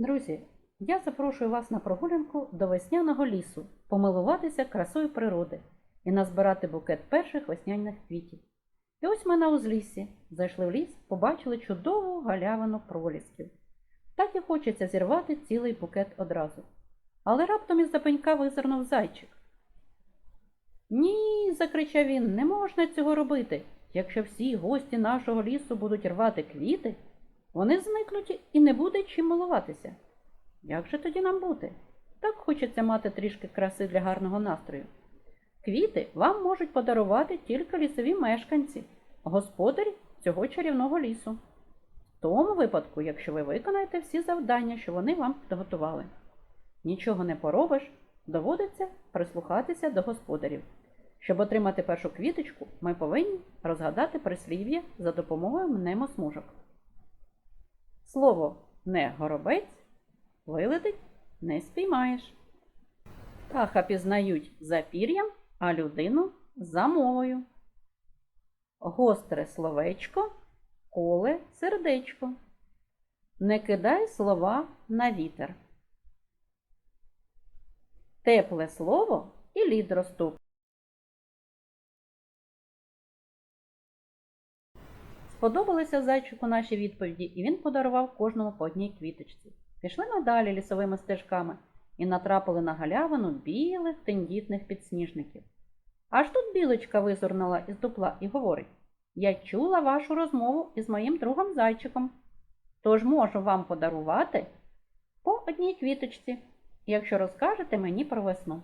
Друзі, я запрошую вас на прогулянку до весняного лісу, помилуватися красою природи і назбирати букет перших весняних квітів. І ось ми на узліссі зайшли в ліс, побачили чудову галявину пролісків. Так і хочеться зірвати цілий букет одразу. Але раптом із-за пенька визирнув зайчик. Ні, закричав він, не можна цього робити. Якщо всі гості нашого лісу будуть рвати квіти, вони зникнуть і не буде чим милуватися. Як же тоді нам бути? Так хочеться мати трішки краси для гарного настрою. Квіти вам можуть подарувати тільки лісові мешканці, господарі цього чарівного лісу. В тому випадку, якщо ви виконаєте всі завдання, що вони вам підготували. Нічого не поробиш, доводиться прислухатися до господарів. Щоб отримати першу квіточку, ми повинні розгадати прислів'я за допомогою мнемосмужок. Слово не горобець вилетить не спіймаєш. Птаха пізнають за пір'ям, а людину за мовою. Гостре словечко, коле сердечко. Не кидай слова на вітер. Тепле слово і лід розтоп. Сподобалися зайчику наші відповіді, і він подарував кожному по одній квіточці. Пішли ми далі лісовими стежками і натрапили на галявину білих тендітних підсніжників. Аж тут білочка визирнула із дупла і говорить: Я чула вашу розмову із моїм другом зайчиком, тож можу вам подарувати по одній квіточці, якщо розкажете мені про весну.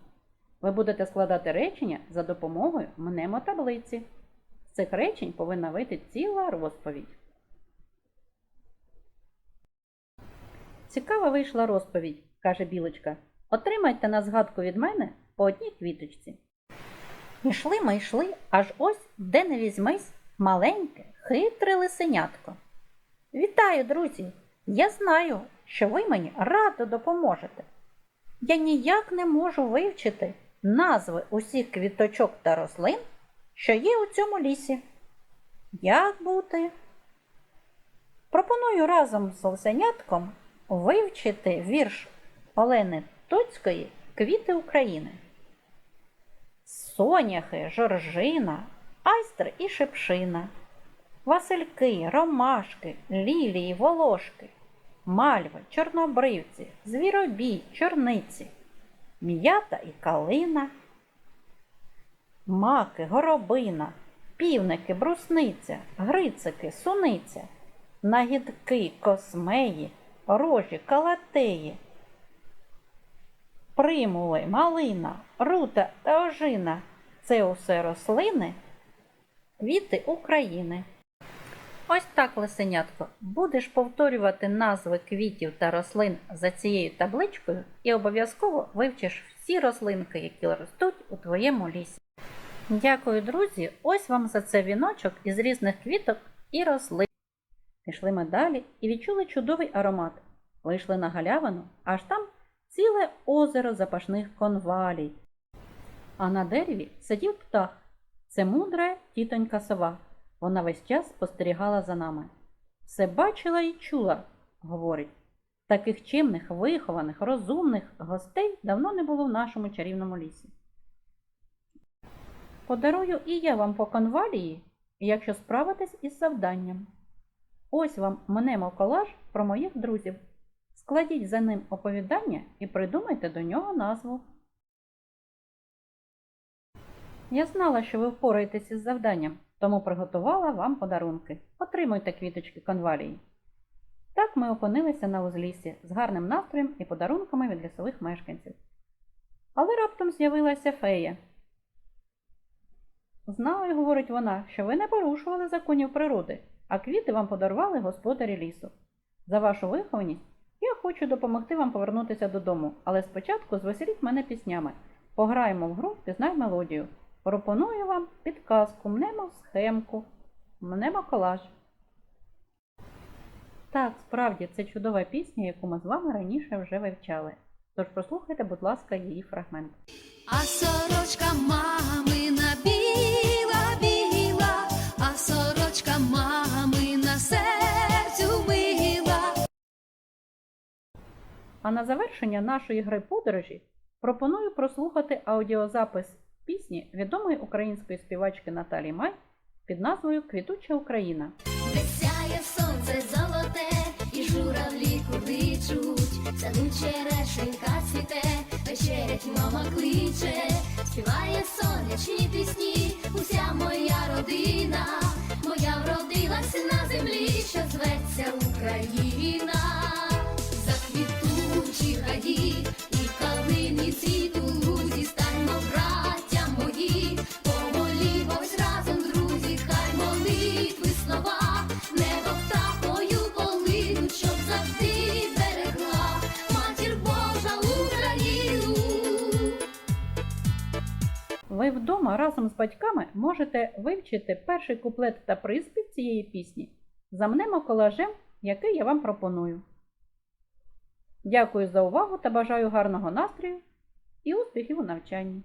Ви будете складати речення за допомогою мнемотаблиці. Цих речень повинна вийти ціла розповідь. Цікава вийшла розповідь, каже білочка. Отримайте на згадку від мене по одній квіточці. Ішли ми йшли, аж ось де не візьмись маленьке, хитре лисенятко. Вітаю, друзі! Я знаю, що ви мені радо допоможете. Я ніяк не можу вивчити назви усіх квіточок та рослин, що є у цьому лісі. Як бути? Пропоную разом з лисенятком вивчити вірш Олени Тоцької Квіти України. Соняхи, жоржина, айстр і шипшина, васильки, ромашки, лілії, волошки, мальви, чорнобривці, звіробій, чорниці, м'ята і калина, маки, горобина, півники, брусниця, грицики, суниця, нагідки, космеї, рожі, калатеї, примули, малина, рута та ожина це усе рослини, квіти України. Ось так, лисенятко, будеш повторювати назви квітів та рослин за цією табличкою і обов'язково вивчиш всі рослинки, які ростуть у твоєму лісі. Дякую, друзі! Ось вам за це віночок із різних квіток і рослин. Пішли ми далі і відчули чудовий аромат. Вийшли на галявину, аж там ціле озеро запашних конвалій. А на дереві сидів птах. Це мудра тітонька сова. Вона весь час спостерігала за нами. Все бачила і чула, говорить. Таких чимних, вихованих, розумних гостей давно не було в нашому чарівному лісі. Подарую і я вам по конвалії, якщо справитесь із завданням. Ось вам мнемо колаж про моїх друзів. Складіть за ним оповідання і придумайте до нього назву. Я знала, що ви впораєтесь із завданням, тому приготувала вам подарунки. Отримуйте квіточки конвалії. Так ми опинилися на узліссі з гарним настроєм і подарунками від лісових мешканців. Але раптом з'явилася фея. Знаю, говорить вона, що ви не порушували законів природи, а квіти вам подарували господарі лісу. За вашу вихованість я хочу допомогти вам повернутися додому, але спочатку звеселіть мене піснями. Пограємо в гру Пізнай мелодію. Пропоную вам підказку, мнемо схемку, мнемо колаж. Так, справді, це чудова пісня, яку ми з вами раніше вже вивчали. Тож прослухайте, будь ласка, її фрагмент. А сорочка мамина біла, біла, а сорочка мамина серцю мила. А на завершення нашої гри подорожі пропоную прослухати аудіозапис пісні відомої української співачки Наталі Май під назвою Квітуча Україна. Де сяє сонце золоте, і журавлі кличуть, саду черешенька цвіте, вечерять мама кличе, співає сонячні пісні, уся моя родина, моя вродилась на землі, що зветься Україна, заквітучі гаї, і разом з батьками можете вивчити перший куплет та приспів цієї пісні замнемо колажем, який я вам пропоную. Дякую за увагу та бажаю гарного настрою і успіхів у навчанні!